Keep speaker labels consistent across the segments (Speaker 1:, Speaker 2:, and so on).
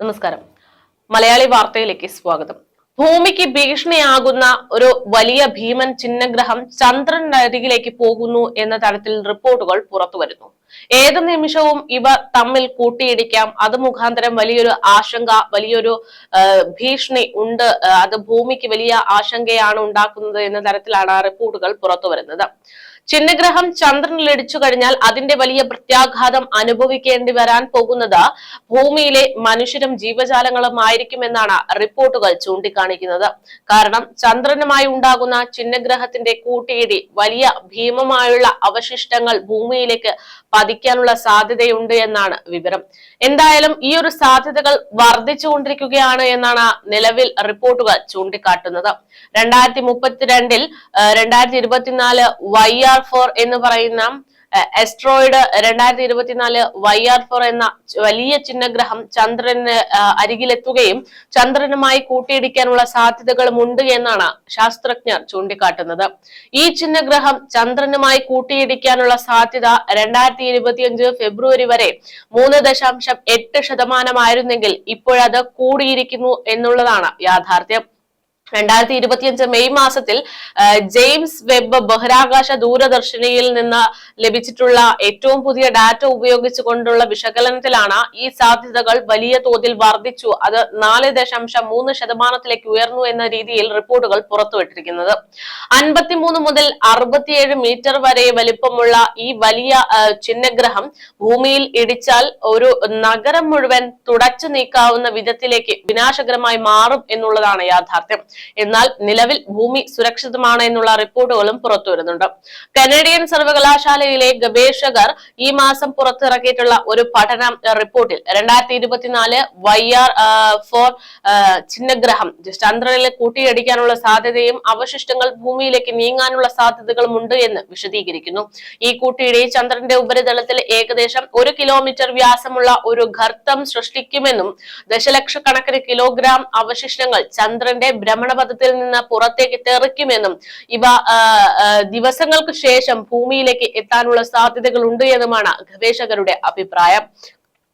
Speaker 1: നമസ്കാരം. മലയാളി വാർത്തയിലേക്ക് സ്വാഗതം. ഭൂമിക്ക് ഭീഷണിയാകുന്ന ഒരു വലിയ ഭീമൻ ചിഹ്നഗ്രഹം ചന്ദ്രനരികിലേക്ക് പോകുന്നു എന്ന തരത്തിൽ റിപ്പോർട്ടുകൾ പുറത്തു വരുന്നു. ഏത് നിമിഷവും ഇവ തമ്മിൽ കൂട്ടിയിടിക്കാം. അത് മുഖാന്തരം വലിയൊരു ആശങ്ക വലിയൊരു ഭീഷണി ഉണ്ട്. അത് ഭൂമിക്ക് വലിയ ആശങ്കയാണ് ഉണ്ടാക്കുന്നത് എന്ന തരത്തിലാണ് റിപ്പോർട്ടുകൾ പുറത്തുവരുന്നത് ചിഹ്നഗ്രഹം ചന്ദ്രനിൽ ഇടിച്ചു കഴിഞ്ഞാൽ അതിന്റെ വലിയ പ്രത്യാഘാതം അനുഭവിക്കേണ്ടി വരാൻ പോകുന്നത് ഭൂമിയിലെ മനുഷ്യരും ജീവജാലങ്ങളും ആയിരിക്കുമെന്നാണ് റിപ്പോർട്ടുകൾ ചൂണ്ടിക്കാണിക്കുന്നത്. കാരണം ചന്ദ്രനുമായി ഉണ്ടാകുന്ന ചിന്നഗ്രഹത്തിന്റെ കൂട്ടിയിടി വലിയ ഭീമമായുള്ള അവശിഷ്ടങ്ങൾ ഭൂമിയിലേക്ക് പതിക്കാനുള്ള സാധ്യതയുണ്ട് എന്നാണ് വിവരം. എന്തായാലും ഈ ഒരു സാധ്യതകൾ വർദ്ധിച്ചുകൊണ്ടിരിക്കുകയാണ് എന്നാണ് നിലവിൽ റിപ്പോർട്ടുകൾ ചൂണ്ടിക്കാട്ടുന്നത്. രണ്ടായിരത്തി മുപ്പത്തിരണ്ടിൽ രണ്ടായിരത്തി ഇരുപത്തിനാല് വൈ ഫോർ എന്ന് പറയുന്ന എസ്ട്രോയിഡ് രണ്ടായിരത്തി ഇരുപത്തിനാല് വൈ ആർ ഫോർ എന്ന വലിയ ചിഹ്നഗ്രഹം ചന്ദ്രന് അരികിലെത്തുകയും ചന്ദ്രനുമായി കൂട്ടിയിടിക്കാനുള്ള സാധ്യതകളും ഉണ്ട് എന്നാണ് ശാസ്ത്രജ്ഞർ ചൂണ്ടിക്കാട്ടുന്നത്. ഈ ചിഹ്നഗ്രഹം ചന്ദ്രനുമായി കൂട്ടിയിടിക്കാനുള്ള സാധ്യത രണ്ടായിരത്തി ഇരുപത്തിയഞ്ച് ഫെബ്രുവരി വരെ മൂന്ന് ദശാംശം എട്ട് ശതമാനമായിരുന്നെങ്കിൽ ഇപ്പോഴത് കൂടിയിരിക്കുന്നു എന്നുള്ളതാണ് യാഥാർത്ഥ്യം. രണ്ടായിരത്തി ഇരുപത്തിയഞ്ച് മെയ് മാസത്തിൽ ജെയിംസ് വെബ് ബഹിരാകാശ ദൂരദർശിനിയിൽ നിന്ന് ലഭിച്ചിട്ടുള്ള ഏറ്റവും പുതിയ ഡാറ്റ ഉപയോഗിച്ചുകൊണ്ടുള്ള വിശകലനത്തിലാണ് ഈ സാധ്യതകൾ വലിയ തോതിൽ വർദ്ധിച്ചു. അത് നാല് ദശാംശം മൂന്ന് ശതമാനത്തിലേക്ക് ഉയർന്നു എന്ന രീതിയിൽ റിപ്പോർട്ടുകൾ പുറത്തുവിട്ടിരിക്കുന്നത്. അൻപത്തിമൂന്ന് മുതൽ അറുപത്തിയേഴ് മീറ്റർ വരെ വലിപ്പമുള്ള ഈ വലിയ ചിഹ്നഗ്രഹം ഭൂമിയിൽ ഇടിച്ചാൽ ഒരു നഗരം മുഴുവൻ തുടച്ചു നീക്കാവുന്ന വിധത്തിലേക്ക് വിനാശകരമായി മാറും എന്നുള്ളതാണ് യാഥാർത്ഥ്യം. എന്നാൽ നിലവിൽ ഭൂമി സുരക്ഷിതമാണ് എന്നുള്ള റിപ്പോർട്ടുകളും പുറത്തു വരുന്നുണ്ട്. കനേഡിയൻ സർവകലാശാലയിലെ ഗവേഷകർ ഈ മാസം പുറത്തിറക്കിയിട്ടുള്ള ഒരു പഠന റിപ്പോർട്ടിൽ രണ്ടായിരത്തി ഇരുപത്തിനാല് വൈ ആർ ഫോർ ചിഹ്നഗ്രഹം ചന്ദ്രനിൽ കൂട്ടിയടിക്കാനുള്ള സാധ്യതയും അവശിഷ്ടങ്ങൾ ഭൂമിയിലേക്ക് നീങ്ങാനുള്ള സാധ്യതകളും ഉണ്ട് എന്ന് വിശദീകരിക്കുന്നു. ഈ കൂട്ടിയിടി ചന്ദ്രന്റെ ഉപരിതലത്തിൽ ഏകദേശം ഒരു കിലോമീറ്റർ വ്യാസമുള്ള ഒരു ഗർത്തം സൃഷ്ടിക്കുമെന്നും ദശലക്ഷക്കണക്കിന് കിലോഗ്രാം അവശിഷ്ടങ്ങൾ ചന്ദ്രന്റെ ഭ്രമണപഥത്തിൽ നിന്ന് പുറത്തേക്ക് തെറിക്കുമെന്നും ഇവ ദിവസങ്ങൾക്ക് ശേഷം ഭൂമിയിലേക്ക് എത്താനുള്ള സാധ്യതകൾ ഉണ്ട് എന്നുമാണ് ഗവേഷകരുടെ അഭിപ്രായം.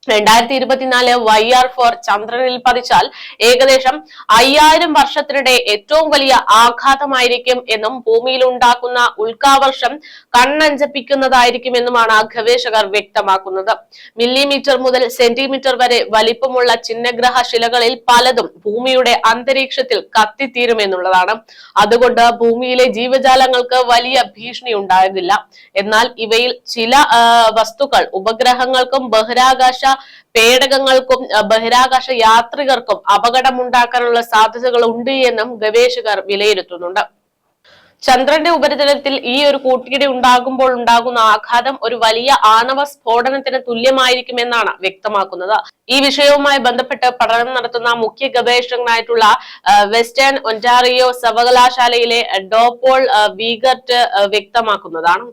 Speaker 1: രണ്ടായിരത്തി ഇരുപത്തിനാല് വൈ ആർ ഫോർ ചന്ദ്രനിൽ പതിച്ചാൽ ഏകദേശം അയ്യായിരം വർഷത്തിനിടെ ഏറ്റവും വലിയ ആഘാതമായിരിക്കും എന്നും ഭൂമിയിൽ ഉണ്ടാക്കുന്ന ഉൽക്കാവർഷം കണ്ണഞ്ചപ്പിക്കുന്നതായിരിക്കും എന്നുമാണ് ഗവേഷകർ വ്യക്തമാക്കുന്നത്. മില്ലിമീറ്റർ മുതൽ സെന്റിമീറ്റർ വരെ വലിപ്പമുള്ള ചിഹ്നഗ്രഹ ശിലകളിൽ പലതും ഭൂമിയുടെ അന്തരീക്ഷത്തിൽ കത്തിത്തീരുമെന്നുള്ളതാണ് അതുകൊണ്ട് ഭൂമിയിലെ ജീവജാലങ്ങൾക്ക് വലിയ ഭീഷണി ഉണ്ടായിരുന്നില്ല. എന്നാൽ ഇവയിൽ ചില വസ്തുക്കൾ ഉപഗ്രഹങ്ങൾക്കും ബഹിരാകാശ പേടകങ്ങൾക്കും ബഹിരാകാശ യാത്രികർക്കും അപകടമുണ്ടാക്കാനുള്ള സാധ്യതകൾ ഉണ്ട് എന്നും ഗവേഷകർ വിലയിരുത്തുന്നുണ്ട്. ചന്ദ്രന്റെ ഉപരിതലത്തിൽ ഈ ഒരു കൂട്ടിയിടി ഉണ്ടാകുമ്പോൾ ഉണ്ടാകുന്ന ആഘാതം ഒരു വലിയ ആണവ സ്ഫോടനത്തിന് തുല്യമായിരിക്കുമെന്നാണ് വ്യക്തമാക്കുന്നത്. ഈ വിഷയവുമായി ബന്ധപ്പെട്ട് പഠനം നടത്തുന്ന മുഖ്യ ഗവേഷകനായിട്ടുള്ള വെസ്റ്റേൺ ഒന്റാറിയോ സർവകലാശാലയിലെ ഡോപോൾ വീഗർട്ട് വ്യക്തമാക്കുന്നതാണ്.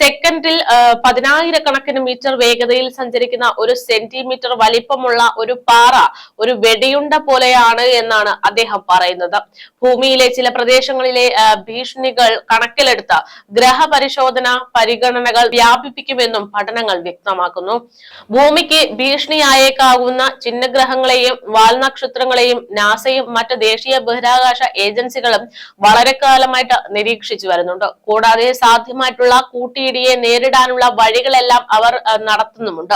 Speaker 1: സെക്കൻഡിൽ പതിനായിരക്കണക്കിന് മീറ്റർ വേഗതയിൽ സഞ്ചരിക്കുന്ന ഒരു സെന്റിമീറ്റർ വലിപ്പമുള്ള ഒരു പാറ ഒരു വെടിയുണ്ട പോലെയാണ് എന്നാണ് അദ്ദേഹം പറയുന്നത്. ഭൂമിയിലെ ചില പ്രദേശങ്ങളിലെ ഭീഷണികൾ കണക്കിലെടുത്ത് ഗ്രഹപരിശോധന പരിഗണനകൾ വ്യാപിപ്പിക്കുമെന്നും പഠനങ്ങൾ വ്യക്തമാക്കുന്നു. ഭൂമിക്ക് ഭീഷണിയായേക്കാവുന്ന ചിഹ്നഗ്രഹങ്ങളെയും വാൽനക്ഷത്രങ്ങളെയും നാസയും മറ്റ് ദേശീയ ബഹിരാകാശ ഏജൻസികളും വളരെ കാലമായിട്ട് നിരീക്ഷിച്ചു വരുന്നുണ്ട്. കൂടാതെ സാധ്യമായിട്ടുള്ള കൂട്ടിയിടിയെ നേരിടാനുള്ള വഴികളെല്ലാം അവർ നടത്തുന്നുമുണ്ട്.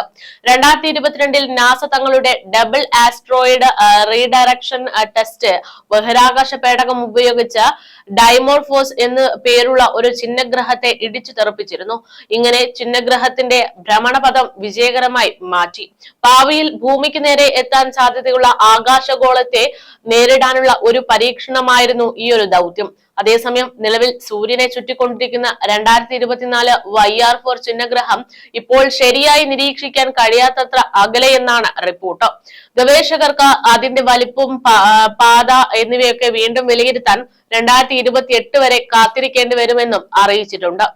Speaker 1: രണ്ടായിരത്തി ഇരുപത്തിരണ്ടിൽ നാസ തങ്ങളുടെ ഡബിൾ ആസ്ട്രോയിഡ് റീഡയറക്ഷൻ ടെസ്റ്റ് ബഹിരാകാശ പേടകം ഉപയോഗിച്ച് ഡൈമോർഫോസ് എന്ന് പേരുള്ള ഒരു ചിഹ്നഗ്രഹത്തെ ഇടിച്ചു തെറിപ്പിച്ചിരുന്നു. ഇങ്ങനെ ചിഹ്നഗ്രഹത്തിന്റെ ഭ്രമണപഥം വിജയകരമായി മാറ്റി. ഭാവിയിൽ ഭൂമിക്ക് നേരെ എത്താൻ സാധ്യതയുള്ള ആകാശഗോളത്തെ നേരിടാനുള്ള ഒരു പരീക്ഷണമായിരുന്നു ഈ ഒരു ദൗത്യം. അതേസമയം നിലവിൽ സൂര്യനെ ചുറ്റിക്കൊണ്ടിരിക്കുന്ന രണ്ടായിരത്തി ഇരുപത്തിനാല് വൈ ആർ ഫോർ ചിഹ്നഗ്രഹം ഇപ്പോൾ ശരിയായി നിരീക്ഷിക്കാൻ കഴിയാത്തത്ര അകലെയെന്നാണ് റിപ്പോർട്ട്. ഗവേഷകർക്ക് അതിന്റെ വലിപ്പം പാത എന്നിവയൊക്കെ വീണ്ടും വിലയിരുത്താൻ രണ്ടായിരത്തി ഇരുപത്തി എട്ട് വരെ കാത്തിരിക്കേണ്ടി വരുമെന്നും അറിയിച്ചിട്ടുണ്ട്